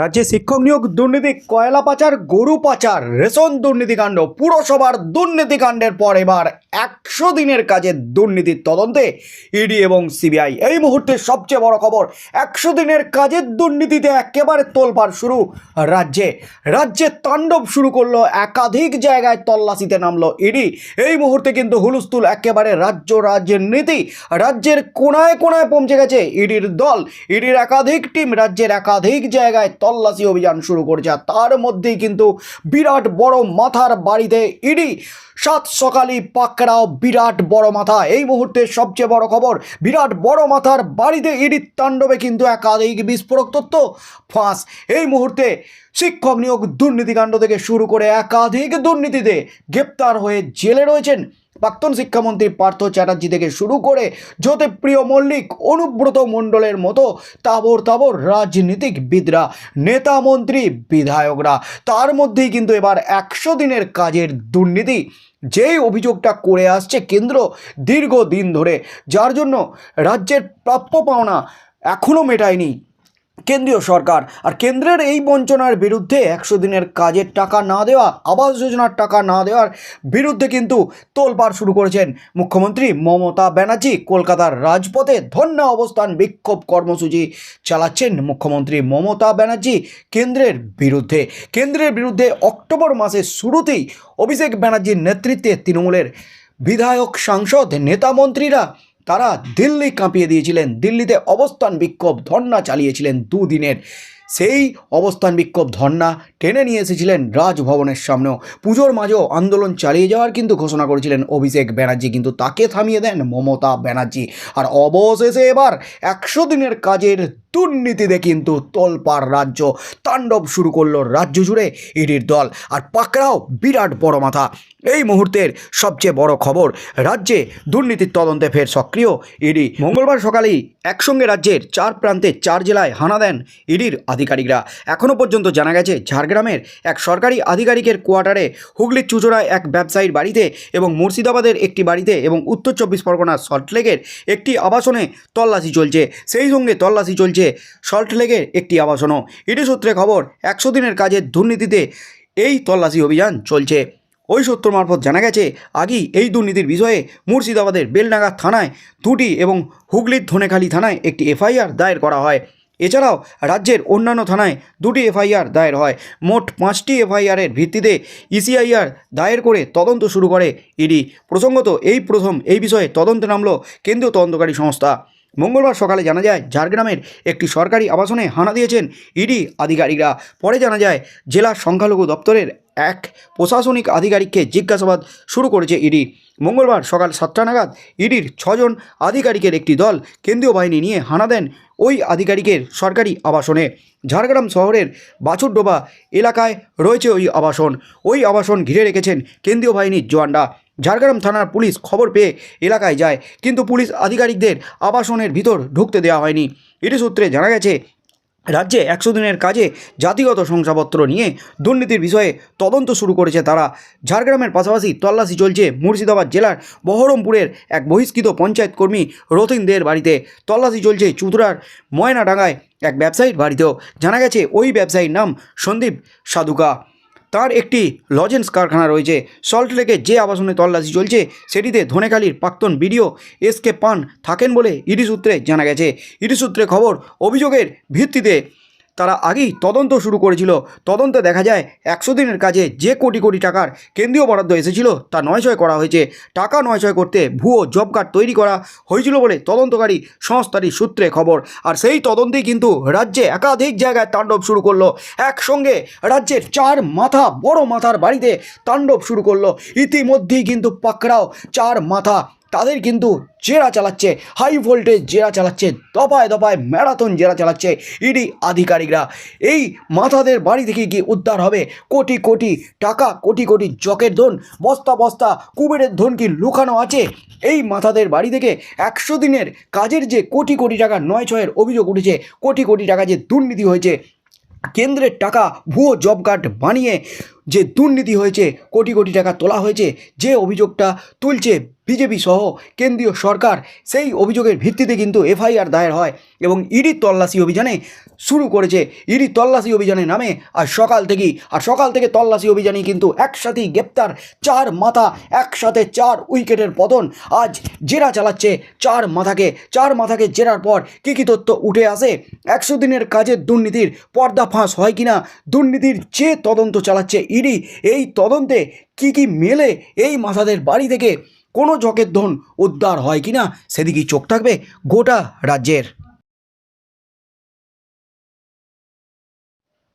রাজ্যে শিক্ষক নিয়োগ, দুর্নীতি, কয়লা পাচার, গরু পাচার, রেশন দুর্নীতিকাণ্ড পুরসভার দুর্নীতিকাণ্ডের পর এবার একশো দিনের কাজে দুর্নীতির তদন্তে ইডি এবং সিবিআই। এই মুহূর্তে সবচেয়ে বড় খবর, একশো দিনের কাজের দুর্নীতিতে একেবারে তোলপাড় শুরু রাজ্যে। রাজ্যে তাণ্ডব শুরু করল, একাধিক জায়গায় তল্লাশিতে নামলো ইডি। এই মুহূর্তে কিন্তু হুলুস্থুল একেবারে রাজ্য রাজ্যের নীতি, রাজ্যের কোনায় কোনায় পৌঁছে গেছে ইডির দল। ইডির একাধিক টিম রাজ্যের একাধিক জায়গায় তল্লাশি অভিযান শুরু করেছে। আর তার মধ্যেই কিন্তু বিরাট বড় মাথার বাড়িতে ইডি। সাত সকালই পাকড়াও বিরাট বড় মাথা। এই মুহূর্তে সবচেয়ে বড় খবর, বিরাট বড় মাথার বাড়িতে ইডির তাণ্ডবে কিন্তু একাধিক বিস্ফোরক তথ্য ফাঁস। এই মুহূর্তে শিক্ষক নিয়োগ দুর্নীতিকাণ্ড থেকে শুরু করে একাধিক দুর্নীতিতে গ্রেপ্তার হয়ে জেলে রয়েছেন প্রাক্তন শিক্ষামন্ত্রী পার্থ চ্যাটার্জি থেকে শুরু করে জ্যোতিপ্রিয় মল্লিক, অনুব্রত মণ্ডলের মতো তাবর তাবর রাজনীতিকবিদরা, নেতা মন্ত্রী, বিধায়করা, তার মধ্যেই কিন্তু এবার একশো দিনের কাজের দুর্নীতি। যেই অভিযোগটা করে আসছে কেন্দ্র দীর্ঘদিন ধরে, যার জন্য রাজ্যের প্রাপ্য পাওনা এখনও মেটায়নি। কেন্দ্রীয় সরকার। আর কেন্দ্রের এই বঞ্চনার বিরুদ্ধে একশো দিনের কাজের টাকা না দেওয়া, আবাস যোজনার টাকা না দেওয়ার বিরুদ্ধে কিন্তু তোলপাড় শুরু করেছেন মুখ্যমন্ত্রী মমতা ব্যানার্জি। কলকাতার রাজপথে ধন্য অবস্থান বিক্ষোভ কর্মসূচি চালাচ্ছেন মুখ্যমন্ত্রী মমতা ব্যানার্জি কেন্দ্রের বিরুদ্ধে। কেন্দ্রের বিরুদ্ধে অক্টোবর মাসের শুরুতেই অভিষেক ব্যানার্জির নেতৃত্বে তৃণমূলের বিধায়ক সাংসদ, নেতা মন্ত্রীরা তারা দিল্লি কাঁপিয়ে দিয়েছিলেন। দিল্লিতে অবস্থান বিক্ষোভ ধর্না চালিয়েছিলেন দুদিনের। সেই অবস্থান বিক্ষোভ ধর্না টেনে নিয়ে এসেছিলেন রাজভবনের সামনেও। পুজোর মাঝেও আন্দোলন চালিয়ে যাওয়ার কিন্তু ঘোষণা করেছিলেন অভিষেক ব্যানার্জি, কিন্তু তাকে থামিয়ে দেন মমতা ব্যানার্জি। আর অবশেষে এবার একশো দিনের কাজের দুর্নীতিতে কিন্তু তোলপাড় রাজ্য। তাণ্ডব শুরু করল রাজ্য জুড়ে ইডির দল, আর পাকড়াও বিরাট বড় মাথা। এই মুহূর্তের সবচেয়ে বড় খবর, রাজ্যে দুর্নীতির তদন্তে ফের সক্রিয় ইডি। মঙ্গলবার সকালেই একসঙ্গে রাজ্যের চার প্রান্তে চার জেলায় হানা দেন ইডির আধিকারিকরা। এখনও পর্যন্ত জানা গেছে ঝাড়গ্রামের এক সরকারি আধিকারিকের কোয়ার্টারে হুগলির চুচড়ায় এক ব্যবসায়ীর বাড়িতে এবং মুর্শিদাবাদের একটি বাড়িতে এবং উত্তর চব্বিশ পরগনার সল্টলেকের একটি আবাসনে তল্লাশি চলছে। সেই সঙ্গে তল্লাশি চলছে সল্টলেকের একটি আবাসনও। ইডি সূত্রে খবর, একশো দিনের কাজের দুর্নীতিতে এই তল্লাশি অভিযান চলছে। ওই সূত্র মারফত জানা গেছে, আগেই এই দুর্নীতির বিষয়ে মুর্শিদাবাদের বেলডাঙ্গা থানায় দুটি এবং হুগলির ধনেখালি থানায় একটি এফআইআর দায়ের করা হয়। এছাড়াও রাজ্যের অন্যান্য থানায় দুটি এফআইআর দায়ের হয়। মোট পাঁচটি এফআইআরের ভিত্তিতে ইসিআইআর দায়ের করে তদন্ত শুরু করে ইডি। প্রসঙ্গত, এই প্রথম এই বিষয়ে তদন্তে নামল কেন্দ্রীয় তদন্তকারী সংস্থা। মঙ্গলবার সকালে জানা যায়, ঝাড়গ্রামের একটি সরকারি আবাসনে হানা দিয়েছেন ইডি আধিকারিকরা। পরে জানা যায়, জেলা সংখ্যালঘু দপ্তরের এক প্রশাসনিক আধিকারিককে জিজ্ঞাসাবাদ শুরু করেছে ইডি। মঙ্গলবার সকাল সাতটা নাগাদ ইডির ছজন আধিকারিকের একটি দল কেন্দ্রীয় বাহিনী নিয়ে হানা দেন ওই আধিকারিকের সরকারি আবাসনে। ঝাড়গ্রাম শহরের বাছুরডোবা এলাকায় রয়েছে ওই আবাসন। ওই আবাসন ঘিরে রেখেছেন কেন্দ্রীয় বাহিনীর জওয়ানরা। ঝাড়গ্রাম থানার পুলিশ খবর পেয়ে এলাকায় যায়, কিন্তু পুলিশ আধিকারিকদের আবাসনের ভিতর ঢুকতে দেওয়া হয়নি। এটি সূত্রে জানা গেছে রাজ্যে একশো দিনের কাজে জাতিগত শংসাপত্র নিয়ে দুর্নীতির বিষয়ে তদন্ত শুরু করেছে তারা। ঝাড়গ্রামের পাশাপাশি তল্লাশি চলছে মুর্শিদাবাদ জেলার বহরমপুরের এক বহিষ্কৃত পঞ্চায়েত কর্মী রতিন দের বাড়িতে। তল্লাশি চলছে চুতুরার ময়নাডাঙ্গায় এক ব্যবসায়ীর বাড়িতেও। জানা গেছে, ওই ব্যবসায়ীর নাম সন্দীপ সাধুকা। তার একটি লজেন্স কারখানা রয়েছে। সল্টলেকে যে আবাসনে তল্লাশি চলছে, সেটিতে ধনেখালির প্রাক্তন বিডিও এস কে পান থাকেন বলে ইডি সূত্রে জানা গেছে। ইডি সূত্রে খবর, অভিযোগের ভিত্তিতে তারা আগেই তদন্ত শুরু করেছিল। তদন্তে দেখা যায়, একশো দিনের কাজে যে কোটি কোটি টাকার কেন্দ্রীয় বরাদ্দ এসেছিল তা নয়ছয় করা হয়েছে। টাকা নয়ছয় করতে ভুয়ো জব কার্ড তৈরি করা হয়েছিল বলে তদন্তকারী সংস্থাটি সূত্রে খবর। আর সেই তদন্তেই কিন্তু রাজ্যে একাধিক জায়গায় তাণ্ডব শুরু করল। একসঙ্গে রাজ্যের চার মাথা, বড় মাথার বাড়িতে তাণ্ডব শুরু করল। ইতিমধ্যেই কিন্তু পাকড়াও চার মাথা তাদের কিন্তু জেরা চালাচ্ছে হাই ভোল্টেজ জেরা চালাচ্ছে, দফায় দফায় ম্যারাথন জেরা চালাচ্ছে ইডি আধিকারিকরা। এই মাথাদের বাড়ি থেকে কি উদ্ধার হবে? কোটি কোটি টাকা, কোটি কোটি জকের ধন, বস্তা বস্তা কুবেরের ধন কি লুকানো আছে? এই মাথাদের বাড়ি থেকে একশো দিনের কাজের যে কোটি কোটি টাকা নয় ছয়ের অভিযোগ উঠেছে, কোটি কোটি টাকা যে দুর্নীতি হয়েছে, কেন্দ্রের টাকা ভুয়ো জব কার্ড বানিয়ে যে দুর্নীতি হয়েছে, কোটি কোটি টাকা তোলা হয়েছে, যে অভিযোগটা তুলছে বিজেপি সহ কেন্দ্রীয় সরকার সেই অভিযোগের ভিত্তিতে কিন্তু এফআইআর দায়ের হয় এবং ইডি তল্লাশি অভিযানে শুরু করেছে। ইডি তল্লাশি অভিযানের নামে আর সকাল থেকেই, আর সকাল থেকে তল্লাশি অভিযানে কিন্তু একসাথেই গ্রেপ্তার। চার মাথা, একসাথে চার উইকেটের পতন। আজ জেরা চালাচ্ছে চার মাথাকে। চার মাথাকে জেরার পর কী কী তথ্য উঠে আসে? একশো দিনের কাজের দুর্নীতির পর্দা ফাঁস হয় কিনা দুর্নীতির যে তদন্ত চালাচ্ছে ইডি, এই তদন্তে কি কি মেলে? এই মাথাদের বাড়ি থেকে কোনো জকের ধন উদ্ধার হয় কি না সেদিকেই চোখ থাকবে গোটা রাজ্যের।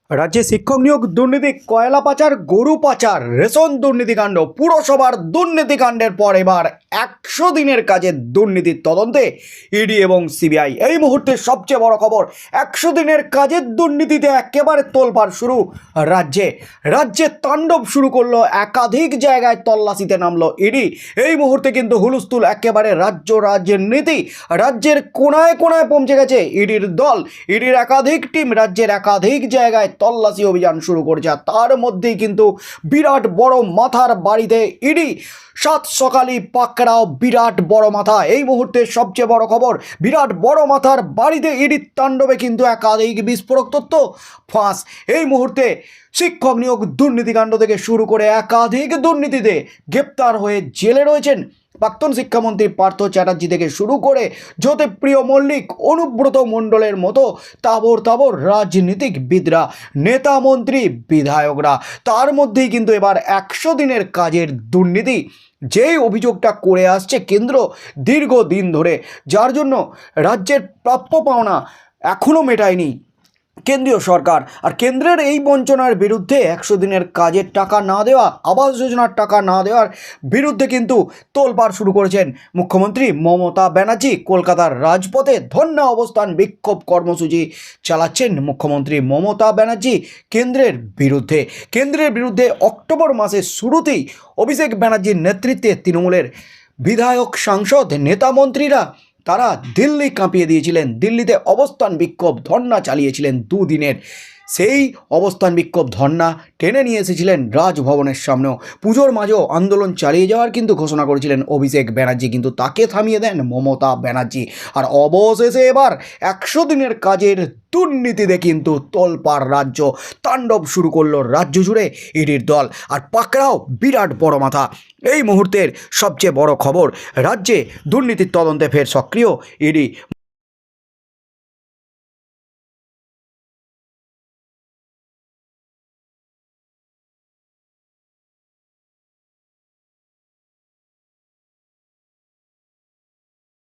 রাজ্যে শিক্ষক নিয়োগ, দুর্নীতি, কয়লা পাচার, গরু পাচার, রেশন দুর্নীতিকাণ্ড পুরসভার দুর্নীতিকাণ্ডের পর এবার একশো দিনের কাজে দুর্নীতির তদন্তে ইডি এবং সিবিআই। এই মুহূর্তে সবচেয়ে বড় খবর, একশো দিনের কাজের দুর্নীতিতে একেবারে তোলপাড় শুরু রাজ্যে। রাজ্যে তাণ্ডব শুরু করল, একাধিক জায়গায় তল্লাশিতে নামলো ইডি। এই মুহূর্তে কিন্তু হুলুস্থুল একেবারে রাজ্য রাজ্যের নীতি, রাজ্যের কোনায় কোনায় পৌঁছে গেছে ইডির দল। ইডির একাধিক টিম রাজ্যের একাধিক জায়গায় তল্লাশি অভিযান শুরু করেছে। আর তার মধ্যেই কিন্তু বিরাট বড় মাথার বাড়িতে ইডি সাত সকালই পাকড়াও বিরাট বড় মাথা। এই মুহূর্তে সবচেয়ে বড় খবর, বিরাট বড় মাথার বাড়িতে ইডির তাণ্ডবে কিন্তু একাধিক বিস্ফোরক তথ্য ফাঁস। এই মুহূর্তে শিক্ষক নিয়োগ দুর্নীতিকাণ্ড থেকে শুরু করে একাধিক দুর্নীতিতে গ্রেপ্তার হয়ে জেলে রয়েছেন প্রাক্তন শিক্ষামন্ত্রী পার্থ চ্যাটার্জি থেকে শুরু করে জ্যোতিপ্রিয় মল্লিক, অনুব্রত মণ্ডলের মতো তাবর তাবর রাজনীতিকবিদরা, নেতা মন্ত্রী, বিধায়করা। তার মধ্যেই কিন্তু এবার একশো দিনের কাজের দুর্নীতি। যেই অভিযোগটা করে আসছে কেন্দ্র দীর্ঘদিন ধরে, যার জন্য রাজ্যের প্রাপ্য পাওনা এখনও মেটায়নি। কেন্দ্রীয় সরকার। আর কেন্দ্রের এই বঞ্চনার বিরুদ্ধে একশো দিনের কাজের টাকা না দেওয়া, আবাস যোজনার টাকা না দেওয়ার বিরুদ্ধে কিন্তু তোলপাড় শুরু করেছেন মুখ্যমন্ত্রী মমতা ব্যানার্জি। কলকাতার রাজপথে ধন্যা অবস্থান বিক্ষোভ কর্মসূচি চালাচ্ছেন মুখ্যমন্ত্রী মমতা ব্যানার্জি কেন্দ্রের বিরুদ্ধে। কেন্দ্রের বিরুদ্ধে অক্টোবর মাসের শুরুতেই অভিষেক ব্যানার্জির নেতৃত্বে তৃণমূলের বিধায়ক সাংসদ, নেতা মন্ত্রীরা তারা দিল্লি কাঁপিয়ে দিয়েছিলেন। দিল্লিতে অবস্থান বিক্ষোভ ধর্না চালিয়েছিলেন দুদিনের। সেই অবস্থান বিক্ষোভ ধর্না টেনে নিয়ে এসেছিলেন রাজভবনের সামনেও। পুজোর মাঝেও আন্দোলন চালিয়ে যাওয়ার কিন্তু ঘোষণা করেছিলেন অভিষেক ব্যানার্জি, কিন্তু তাকে থামিয়ে দেন মমতা ব্যানার্জি। আর অবশেষে এবার একশো দিনের কাজের দুর্নীতিতে কিন্তু তোলপাড় রাজ্য তাণ্ডব শুরু করল রাজ্য জুড়ে ইডির দল। আর পাকড়াও বিরাট বড় মাথা। এই মুহূর্তের সবচেয়ে বড় খবর, রাজ্যে দুর্নীতির তদন্তে ফের সক্রিয় ইডি।